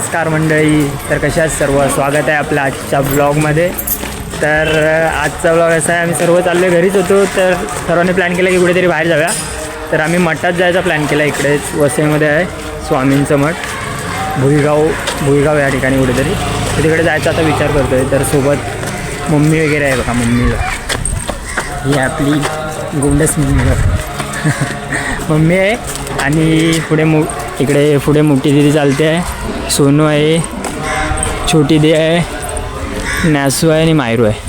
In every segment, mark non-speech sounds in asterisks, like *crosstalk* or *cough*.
नमस्कार मंडळी. तर कशा सर्व? स्वागत आहे आपल्या आजच्या ब्लॉगमध्ये. तर आजचा ब्लॉग असा आहे आम्ही सर्व चाललो घरीच होतो तर सर्वांनी प्लॅन केला की कुठेतरी बाहेर जाऊया. तर आम्ही मठात जायचा प्लॅन केला इकडेच वसईमध्ये आहे स्वामींचं मठ. भुईगाव भुईगाव या ठिकाणी कुठेतरी. तर तिकडे जायचा आता विचार करतो आहे तर सोबत मम्मी वगैरे आहे बघा मम्मीला ही आपली गोंडस मम्मी *laughs* मम्मी आहे आणि पुढे मो इकडे पुढे मोठी दिदी चालते आहे. सोनू आहे छोटी दे आहे नॅसू आहे आणि मायरू आहे.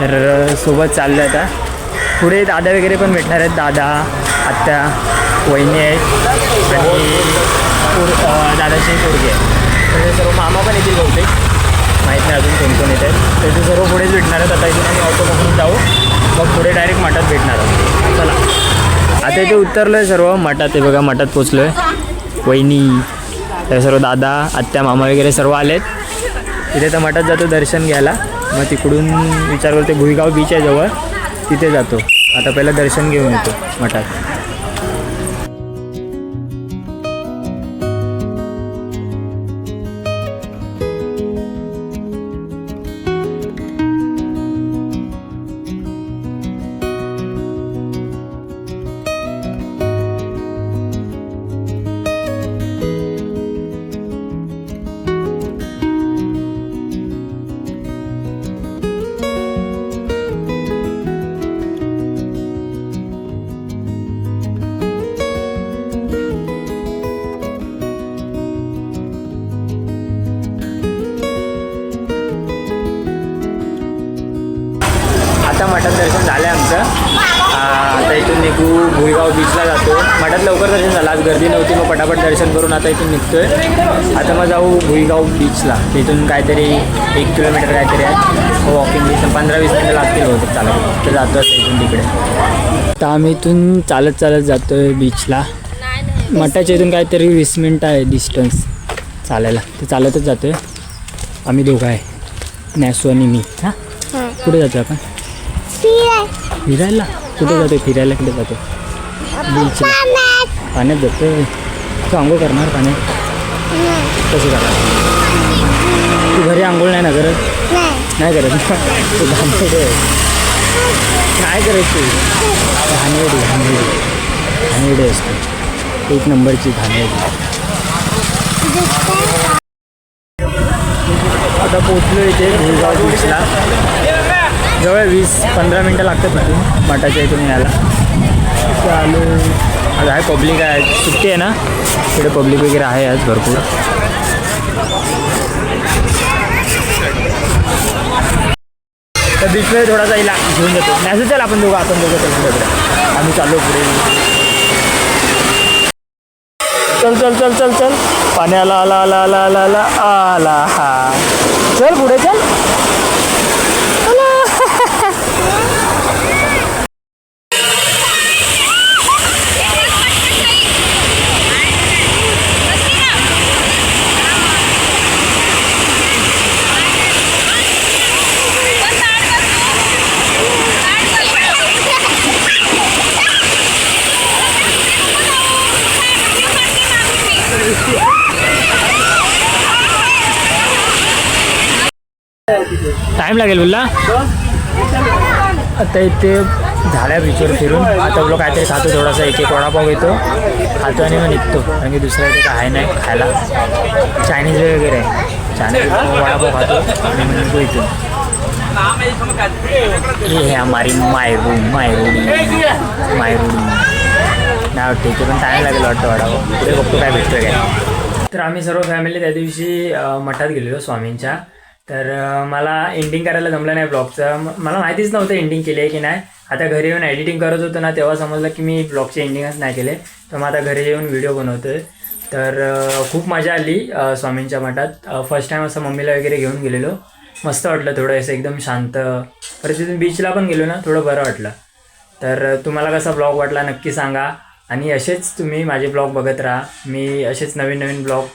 तर सोबत चाललं आहे आता. पुढे दादा वगैरे पण भेटणार आहेत. दादा आत्या वहिनी आहेत आणि दादाची पोरगी आहे. तर सर्व मामा पण येतील बहुतेक. माहीत नाही अजून कोण कोण येत आहेत. तर ते सर्व पुढेच भेटणार आहेत. आता इथून आम्ही ऑटो बघून जाऊ. मग पुढे डायरेक्ट मठात भेटणार आहोत. चला. आता इथे उतरलो आहे सर्व. मठात आहे बघा. मठात पोचलो आहे वहिनी. तर सर्व दादा आत्या मामा वगैरे सर्व आलेत. तिथे तर मठात जातो दर्शन घ्यायला. मग तिकडून विचार करतो भुईगाव बीच आहे जवळ. तिथे जातो. आता पहिलं दर्शन घेऊन येतो मठात. आता मठात दर्शन झालं आहे आमचं आता इथून निघू भुईगाव बीचला जातो. मठात लवकर दर्शन झालं. आज गर्दी नव्हती मग पटापट दर्शन करून आता इथून निघतोय. आता मग जाऊ भुईगाव बीचला तिथून काहीतरी एक किलोमीटर काहीतरी आहे. वॉकिंग डिस्टन्स पंधरा वीस मिनटं लागतील होते चालत. तर जातो आता इथून तिकडे. तर आम्ही इथून चालत चालत जातोय बीचला मठाच्या इथून काहीतरी वीस मिनटं आहे डिस्टन्स चालायला. ते चालतच जातोय. आम्ही दोघं आहे. नॅसू आणि मी. हां? कुठे जातो आपण? फिरायला. कुठे जातो फिरायला कुठे जातो पाण्यात. जातो तू आंघोळ करणार पाण्यात? कसं करणार? तू घरी आंघोळ नाही ना करत? नाही. करत तू घाणेरडी आहे. नाही करायची घाणेरडी घाणेरडी. घाणेरडी असते एक नंबरची घाणेरडी. आता पोचलो इथे भुईगाव बीचला जवळ वीस पंधरा मिनटं लागतात तिथून मठाच्या इथून यायला. चालू. आज आहे पब्लिक आहे सुट्टी आहे ना? तिकडे पब्लिक वगैरे आहे आज भरपूर. तर बीचमध्ये थोडासा इला घेऊन जातो. मॅसेज चल आपण दोघं आपण दोघं चल पुढे आम्ही चालू पुढे. चल चल चल चल चल. पाण्याला आला आला आला आला आला आला आला हा चल पुढे चल. टाइम लागेल बोलला? आता इथे झाड्या बीचवर फिरून. आता बोलो काहीतरी खातो थोडासा एक एक वडापाव घेतो. खातो आणि मग निघतो. कारण की दुसरं इथे काय नाही खायला. चायनीज वगैरे आहे. चायनीज वडापाव खातो आणि मग निघतो इथून हे room my room my room नाही वाटतं इथे पण टाईम लागेल वाटतं वडापाव. पुढे बघतो काय भेटतोय काय. तर आम्ही सर्व फॅमिली त्या दिवशी मठात गेलेलो स्वामींच्या. तर मला एंडिंग करायला जमलं नाही ब्लॉगचं मला माहितीच नव्हतं एंडिंग केली आहे की नाही. आता घरी येऊन एडिटिंग करत होतो ना तेव्हा समजलं की मी ब्लॉगचे एंडिंगच नाही केले. तर मग आता घरी येऊन व्हिडिओ बनवतोय. तर खूप मजा आली स्वामींच्या मठात. फर्स्ट टाईम असं मम्मीला वगैरे घेऊन गेलेलो. मस्त वाटलं थोडं असं एकदम शांत. परत तिथून बीचला पण गेलो ना थोडं बरं वाटलं. तर तुम्हाला कसा ब्लॉग वाटला नक्की सांगा. आणि असेच तुम्ही माझे ब्लॉग बघत राहा. मी असेच नवीन नवीन ब्लॉग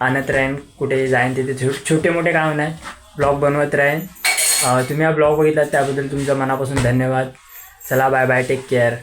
आणत राहीन कुठे जाईन तिथे. छो छोटे मोठे काम नाही ब्लॉग बनवत राहीन. तुम्ही हा ब्लॉग बघितलात त्याबद्दल तुमचं मनापासून धन्यवाद. चला बाय बाय टेक केअर